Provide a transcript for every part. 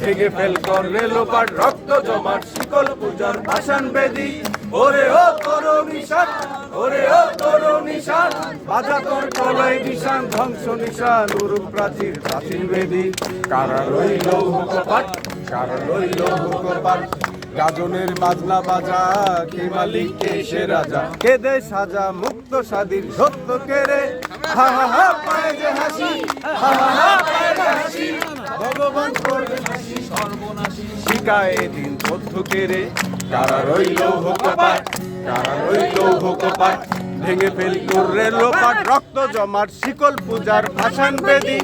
ভেঙে ফেল কর রেলোপাট রক্ত জমাট শিকল পূজার ভাষণ বেদি ওরে ও তোর নিশান, ওরে ও তোর নিশান, বাজা তোর কলয় নিশান ধ্বংস নিশান উরুপ প্রাচীর প্রাচীর বেদি কারা রইল হোকপাট কারা রইল হোকপাট গাজনের বাজনা বাজা, কে মালিক কে সে রাজা কে দে সাজা, মুক্ত স্বাধীন সত্য কেড়ে শিকায় দিন তথ্য কেড়ে কারা রইল হোকপাট কারা রইল হোকপাট ভেঙে ফেল কররে লোপাট। রক্ত জমাট শিকল পূজার ভাষণ বেদি।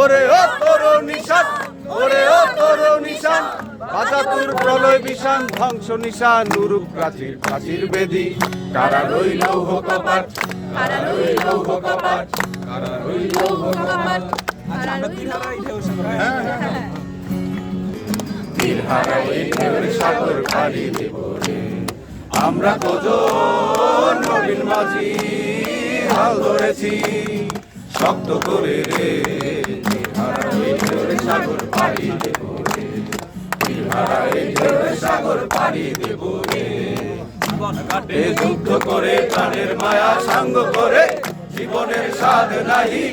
ওরে ও তোর নিশান ওরে ও তোর নিশান বাজাতুর প্রলয় বিশান ধ্বংস নিশান নুরুপ প্রাচীর প্রাচীর বেদি। কারা রইল হোকপাট কারা রইল হোকপাট কারা রইল হোকপাট হারাই ঢেউর সাগর পাড়ি দেব রে। আমরা কজন নবীন মাঝি হাল ধরেছি শক্ত করে রে। পাড়ি যুদ্ধ করে প্রাণের মায়া সাঙ্গ করে জীবনের স্বাদ নাহি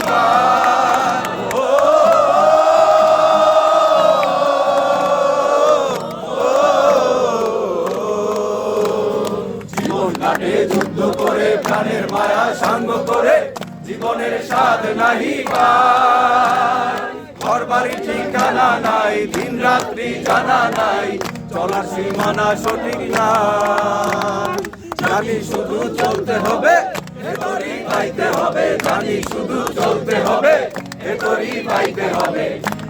জীবন কাটে যুদ্ধ করে প্রাণের মায়া সাঙ্গ করে জীবনের স্বাদ নাহি ঘর বাড়ি ঠিকানা নাই দিন রাত্রি জানা নাই চলার সীমানা সঠিক না। জানি শুধু চলতে হবে ভেতরই পাইতে হবে জানি শুধু চলতে হবে ভেতরই পাইতে হবে।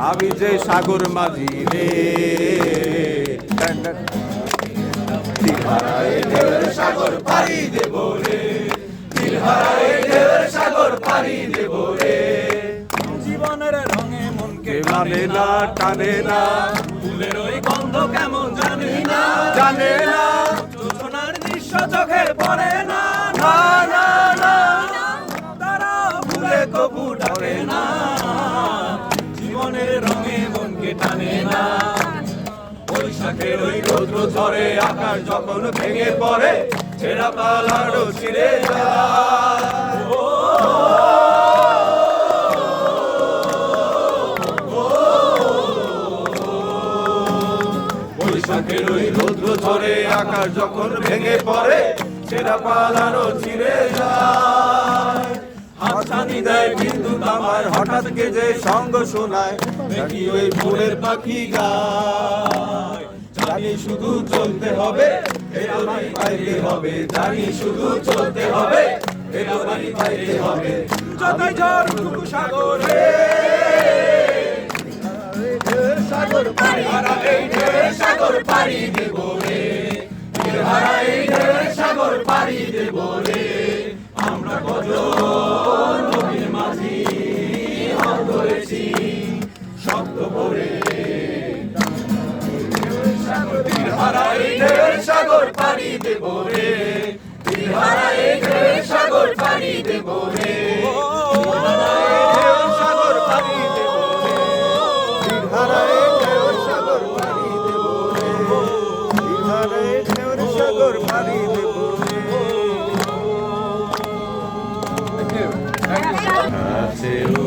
আমি যে সাগর মাঝি রে সাগর পাড়ি দেব মানে না টানে না। ফুলের ওই গন্ধ কেমন জানি না। জানে না। যোজনার দৃশ্য চোখে পড়ে না। না না না। তারা ভুলে কবু ডাকে না। জীবনের রঙে মনকে টানে না। বৈশাখের ওই রৌদ্র ঝরে আকাশ যখন ভেঙে পড়ে ছেঁড়া পালারও ছিঁড়ে যায়। ওই রৌদ্র ঝরে আকাশ যখন ভেঙে পড়ে ছেঁড়া পালারও ছিঁড়ে যায়। হাতছানি দেয় কিন্তু আমার হঠাৎ কে যে সঙ্গ শোনায়, দেখি ওই ফুলের পাখি গায়। জানি শুধু চলতে হবে ভেতরই পাইতে হবে। জানি শুধু চলতে হবে ভেতরই পাইতে হবে। যতই ঝড় উঠুক সাগরে সাগর পাড়ি। হারা সাগর পাড়ি দেব রে। হারা এই ঢেউয়ের সাগর পাড়ি দেব রে। আমরা কজন নবীর মাঝি হাল ধরেছি, শব্দ করে। সাগর পাড়ি দেব রে। হারা to